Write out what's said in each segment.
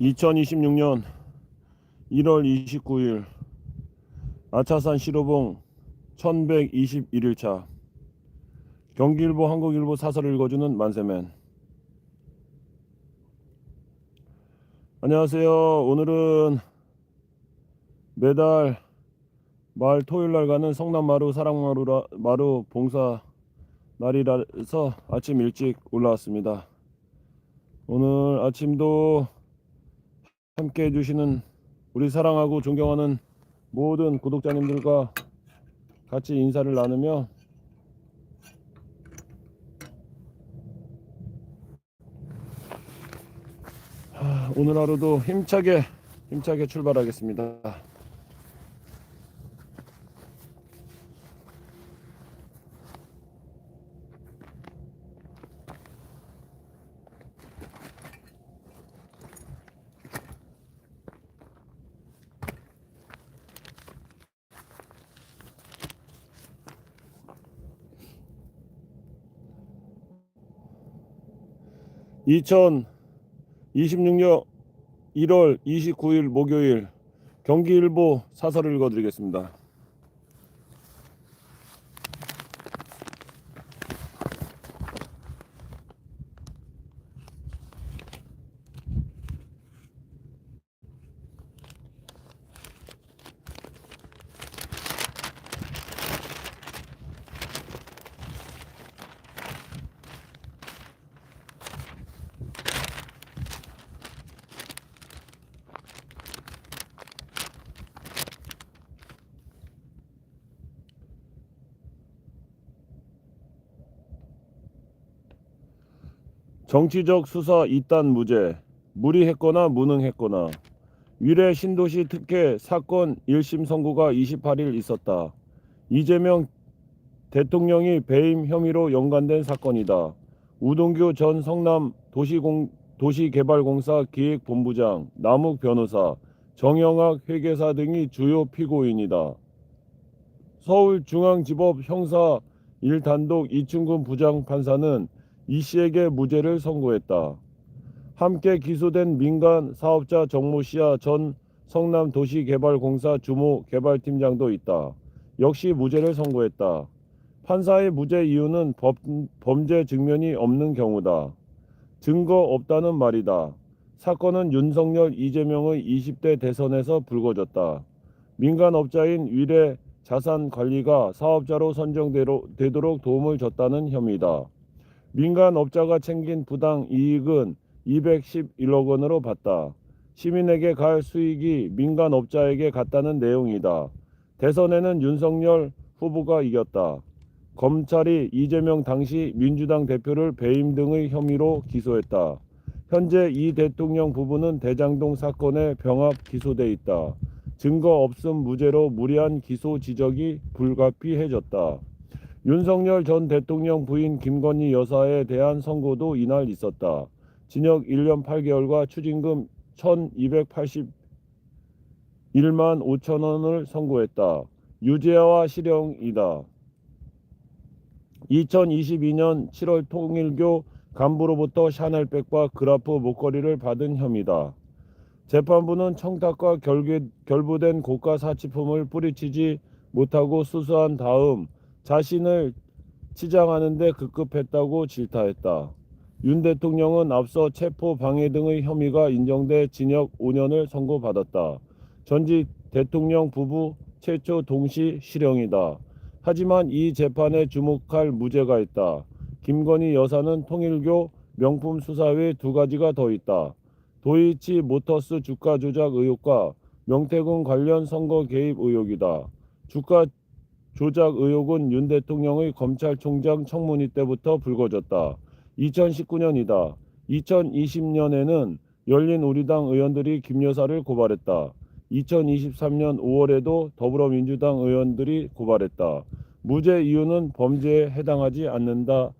2026년 1월 29일 아차산 시로봉 1121일차 경기일보 한국일보 사설을 읽어주는 만세맨. 안녕하세요. 오늘은 매달 말 토요일날 가는 성남마루 사랑마루 마루 봉사 날이라서 아침 일찍 올라왔습니다. 오늘 아침도 함께 해주시는 우리 사랑하고 존경하는 모든 구독자님들과 같이 인사를 나누며 하, 오늘 하루도 힘차게 힘차게 출발하겠습니다. 2026년 1월 29일 목요일 경기일보 사설을 읽어드리겠습니다. 정치적 수사 이단 무죄, 무리했거나 무능했거나 위례 신도시 특혜 사건 1심 선고가 28일 있었다. 이재명 대통령이 배임 혐의로 연관된 사건이다. 우동규 전 성남 도시공, 도시개발공사 기획본부장, 남욱 변호사, 정영학 회계사 등이 주요 피고인이다. 서울중앙지법 형사 1단독 이충근 부장판사는 이 씨에게 무죄를 선고했다. 함께 기소된 민간 사업자 정모 씨와 전 성남도시개발공사 주모 개발팀장도 있다. 역시 무죄를 선고했다. 판사의 무죄 이유는 법, 범죄 증면이 없는 경우다. 증거 없다는 말이다. 사건은 윤석열 이재명의 20대 대선에서 불거졌다. 민간업자인 위례 자산관리가 사업자로 선정되도록 도움을 줬다는 혐의다. 민간업자가 챙긴 부당 이익은 211억 원으로 봤다. 시민에게 갈 수익이 민간업자에게 갔다는 내용이다. 대선에는 윤석열 후보가 이겼다. 검찰이 이재명 당시 민주당 대표를 배임 등의 혐의로 기소했다. 현재 이 대통령 부부는 대장동 사건에 병합 기소돼 있다. 증거 없음 무죄로 무리한 기소 지적이 불가피해졌다. 윤석열 전 대통령 부인 김건희 여사에 대한 선고도 이날 있었다. 징역 1년 8개월과 추징금 1281만 5천 원을 선고했다. 유죄와 실형이다. 2022년 7월 통일교 간부로부터 샤넬백과 그라프 목걸이를 받은 혐의다. 재판부는 청탁과 결부된 고가 사치품을 뿌리치지 못하고 수수한 다음 자신을 치장하는데 급급했다고 질타했다. 윤 대통령은 앞서 체포 방해 등의 혐의가 인정돼 징역 5년을 선고받았다. 전직 대통령 부부 최초 동시 실형이다. 하지만 이 재판에 주목할 무죄가 있다. 김건희 여사는 통일교 명품 수사 외두 가지가 더 있다. 도이치 모터스 주가 조작 의혹과 명태군 관련 선거 개입 의혹이다. 주가 조작 의혹은 윤 대통령의 검찰총장 청문회 때부터 불거졌다. 2019년이다. 2020년에는 열린 우리당 의원들이 김 여사를 고발했다. 2023년 5월에도 더불어민주당 의원들이 고발했다. 무죄 이유는 범죄에 해당하지 않는다.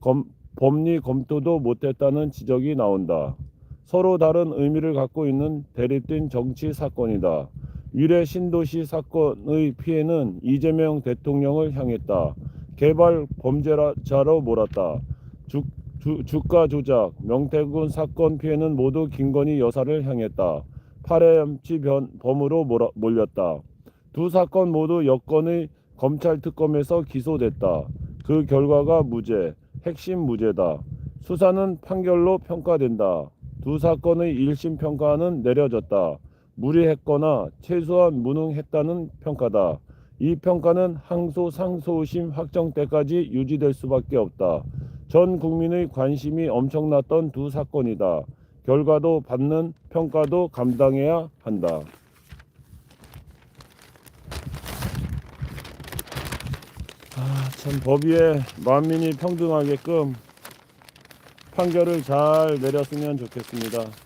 검, 법리 검토도 못했다는 지적이 나온다. 서로 다른 의미를 갖고 있는 대립된 정치 사건이다. 위례 신도시 사건의 피해는 이재명 대통령을 향했다. 개발 범죄자로 몰았다. 주, 주, 주가 조작, 명태군 사건 피해는 모두 김건희 여사를 향했다. 파렴치 변, 범으로 몰아, 몰렸다. 두 사건 모두 여건의 검찰 특검에서 기소됐다. 그 결과가 무죄, 핵심 무죄다. 수사는 판결로 평가된다. 두 사건의 1심 평가는 내려졌다. 무리했거나 최소한 무능했다는 평가다. 이 평가는 항소 상소심 확정 때까지 유지될 수밖에 없다. 전 국민의 관심이 엄청났던 두 사건이다. 결과도 받는 평가도 감당해야 한다. 아, 참 법위에 만민이 평등하게끔 판결을 잘 내렸으면 좋겠습니다.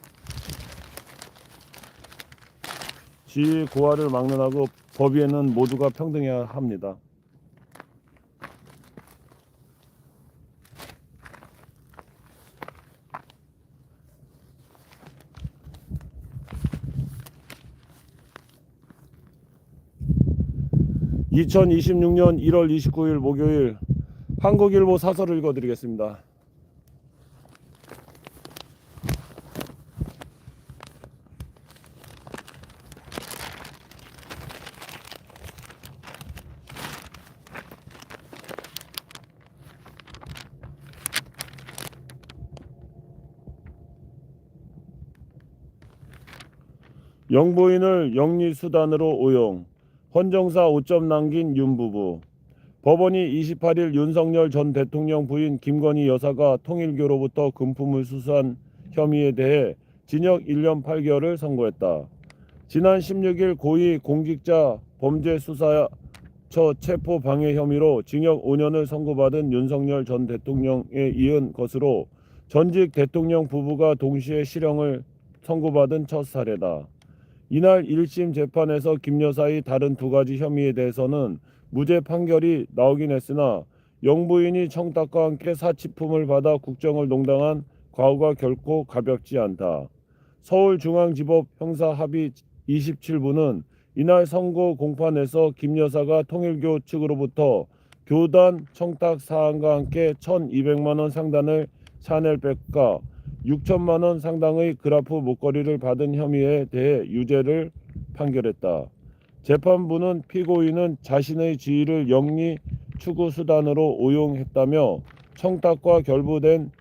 지위 고하를 막는 하고 법 위에는 모두가 평등해야 합니다. (2026년 1월 29일) 목요일 한국일보 사설을 읽어드리겠습니다. 영부인을 영리수단으로 오용, 헌정사 5점 남긴 윤 부부. 법원이 28일 윤석열 전 대통령 부인 김건희 여사가 통일교로부터 금품을 수수한 혐의에 대해 징역 1년 8개월을 선고했다. 지난 16일 고위 공직자 범죄수사처 체포 방해 혐의로 징역 5년을 선고받은 윤석열 전 대통령에 이은 것으로 전직 대통령 부부가 동시에 실형을 선고받은 첫 사례다. 이날 1심 재판에서 김 여사의 다른 두 가지 혐의에 대해서는 무죄 판결이 나오긴 했으나 영부인이 청탁과 함께 사치품을 받아 국정을 농당한 과오가 결코 가볍지 않다. 서울중앙지법 형사합의 27부는 이날 선고 공판에서 김 여사가 통일교 측으로부터 교단 청탁 사항과 함께 1,200만 원 상단을 샤넬백과 6천만 원 상당의 그라프 목걸이를 받은 혐의에 대해 유죄를 판결했다. 재판부는 피고인은 자신의 지위를 영리 추구 수단으로 오용했다며 청탁과 결부된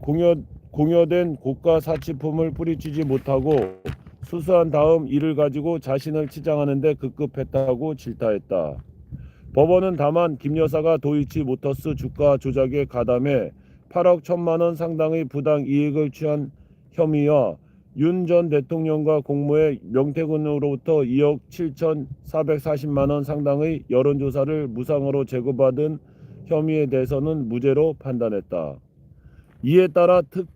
공여, 공여된 고가 사치품을 뿌리치지 못하고 수수한 다음 이를 가지고 자신을 치장하는데 급급했다고 질타했다. 법원은 다만 김 여사가 도이치 모터스 주가 조작에 가담해 8억 1천만 원 상당의 부당 이익을 취한 혐의와 윤 전 대통령과 공모해 명태군으로부터 2억 7천440만 원 상당의 여론조사를 무상으로 제공받은 혐의에 대해서는 무죄로 판단했다. 이에 따라 특,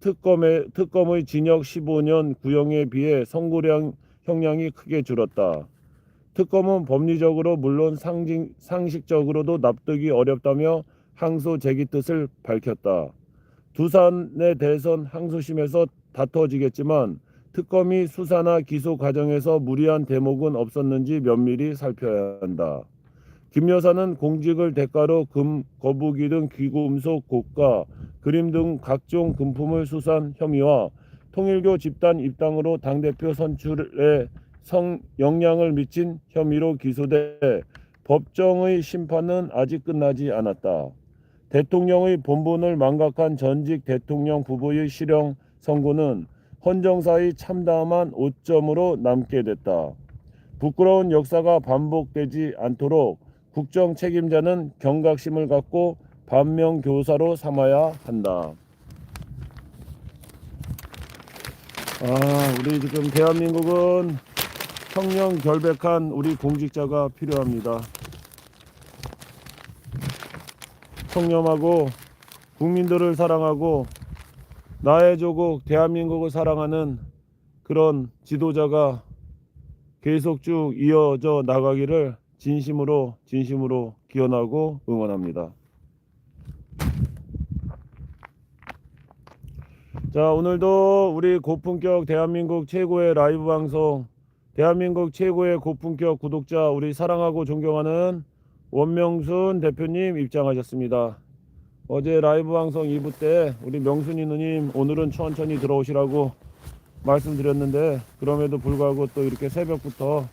특검의, 특검의 징역 15년 구형에 비해 선고량 형량이 크게 줄었다. 특검은 법리적으로 물론 상징, 상식적으로도 납득이 어렵다며 항소 제기 뜻을 밝혔다. 두산에 대해선 항소심에서 다퉈지겠지만 특검이 수사나 기소 과정에서 무리한 대목은 없었는지 면밀히 살펴야 한다. 김 여사는 공직을 대가로 금, 거북이 등 귀금속 고가, 그림 등 각종 금품을 수사한 혐의와 통일교 집단 입당으로 당대표 선출에 성 영향을 미친 혐의로 기소돼 법정의 심판은 아직 끝나지 않았다. 대통령의 본분을 망각한 전직 대통령 부부의 실형 선고는 헌정사의 참담한 오점으로 남게 됐다. 부끄러운 역사가 반복되지 않도록 국정 책임자는 경각심을 갖고 반면교사로 삼아야 한다. 아, 우리 지금 대한민국은 청렴 결백한 우리 공직자가 필요합니다. 청렴하고 국민들을 사랑하고 나의 조국 대한민국을 사랑하는 그런 지도자가 계속 쭉 이어져 나가기를 진심으로 진심으로 기원하고 응원합니다. 자 오늘도 우리 고품격 대한민국 최고의 라이브 방송 대한민국 최고의 고품격 구독자 우리 사랑하고 존경하는 원명순 대표님 입장하셨습니다. 어제 라이브 방송 2부 때 우리 명순이 누님 오늘은 천천히 들어오시라고 말씀드렸는데 그럼에도 불구하고 또 이렇게 새벽부터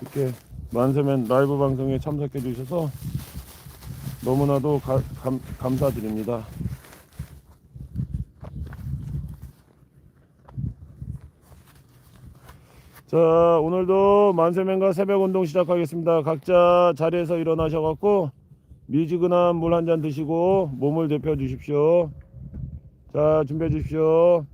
이렇게 만세면 라이브 방송에 참석해 주셔서 너무나도 가- 감, 감사드립니다. 자 오늘도 만세면과 새벽 운동 시작하겠습니다. 각자 자리에서 일어나셔갖고 미지근한 물 한 잔 드시고 몸을 데펴 주십시오. 자 준비해 주십시오.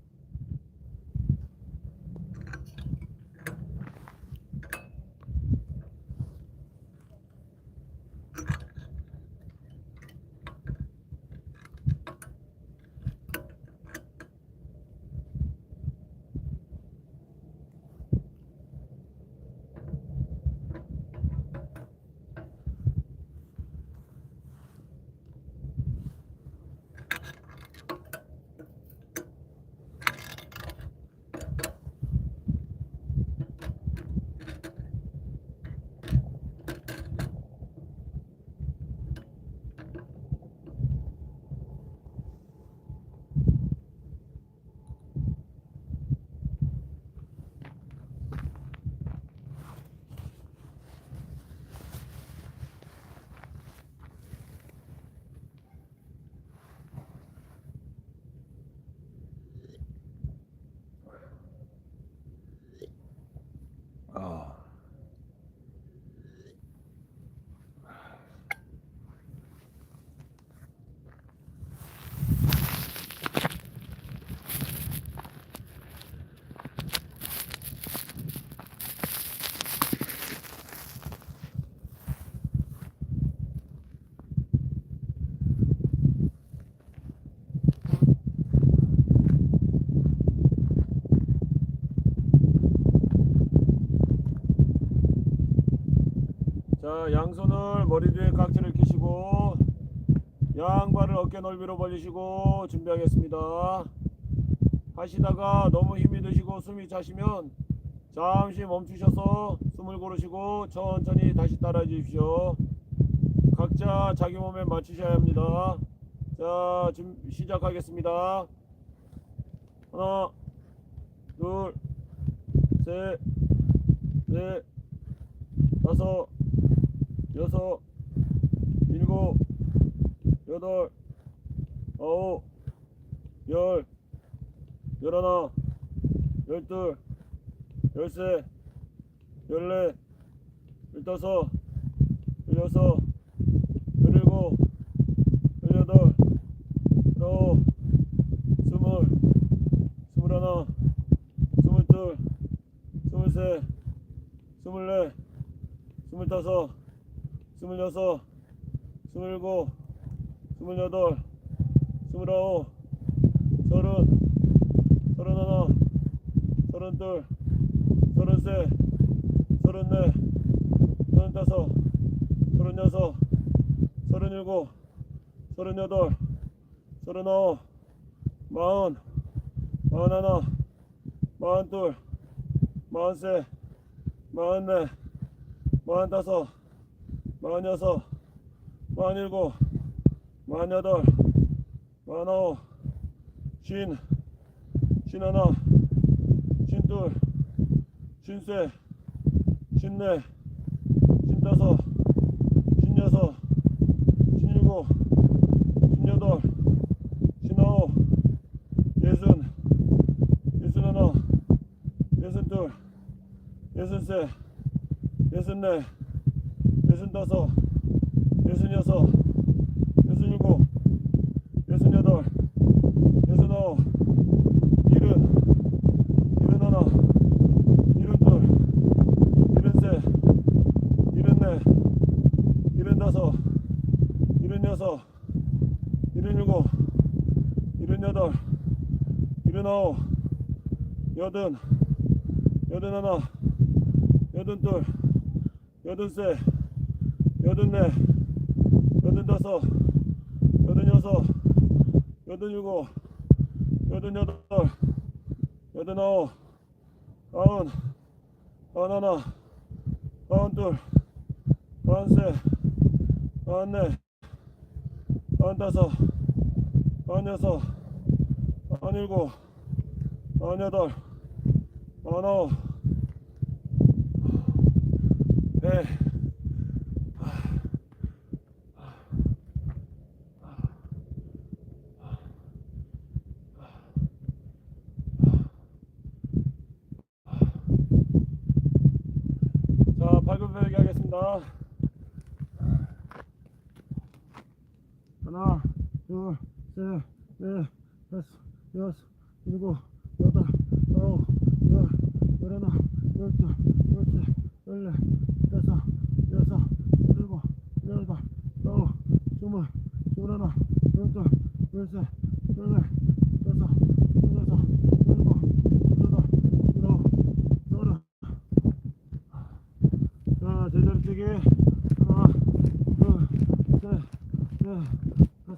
자, 양손을 머리 뒤에 각지를 끼시고 양발을 어깨 넓이로 벌리시고 준비하겠습니다. 하시다가 너무 힘이 드시고 숨이 차시면 잠시 멈추셔서 숨을 고르시고 천천히 다시 따라해 주십시오. 각자 자기 몸에 맞추셔야 합니다. 자, 지금 시작하겠습니다. 하나, 둘, 셋, 넷, 다섯, 여섯, 일곱, 여덟, 아홉, 열, 열하나, 열둘, 열세, 열네, 열다섯, 열여섯, 열일곱, 열여덟, 열아홉, 스물, 스물하나, 스물둘, 스물셋, 스물넷, 스물다섯, 스물여섯, 스물일곱, 스물여덟, 스물아홉, 서른, 서른하나, 서른둘, 서른셋, 서른넷, 서른다섯, 서른여섯, 서른일곱, 서른여덟, 서른아홉, 마흔, 마흔하나, 마흔둘, 마흔셋, 마흔넷, 마흔다섯, 마흔여섯, 마흔일곱, 마흔여덟, 마흔아홉, 쉰, 쉰하나, 쉰둘, 쉰셋, 쉰넷, 쉰다섯, 쉰여섯, 쉰일곱, 쉰여덟, 쉰아홉, 예순, 예순하나, 예순둘, 예순셋, 예순넷, 예순다섯, 예순여섯, 예순일곱, 예순여덟, 예순아홉, 일흔, 일흔하나, 일흔둘, 일흔셋, 여든네, 여든다섯, 여든여섯, 여든일곱, 여든여덟, 여든아홉, 아흔, 아흔하나, 아흔둘, 아흔셋, 아흔넷, 아흔다섯, 아흔여섯, 아흔일곱, 아흔여덟, 아흔아홉,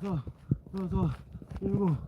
하면서 하면서 일곱.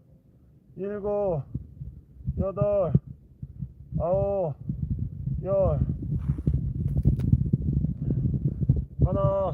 일곱, 여덟, 아홉, 열. 하나,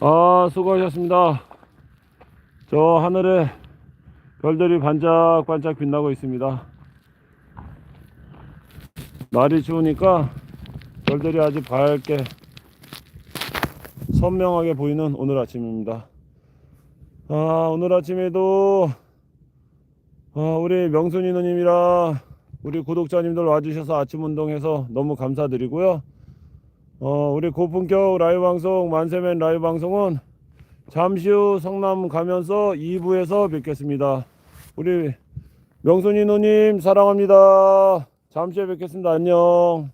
아, 수고하셨습니다. 저 하늘에 별들이 반짝반짝 빛나고 있습니다. 날이 추우니까 별들이 아주 밝게 선명하게 보이는 오늘 아침입니다. 아, 오늘 아침에도 아, 우리 명순이 누님이랑 우리 구독자님들 와주셔서 아침 운동해서 너무 감사드리고요. 어, 우리 고품격 라이브 방송 만세맨 라이브 방송은 잠시 후 성남 가면서 2부에서 뵙겠습니다. 우리 명순이 누님 사랑합니다. 잠시 후에 뵙겠습니다. 안녕.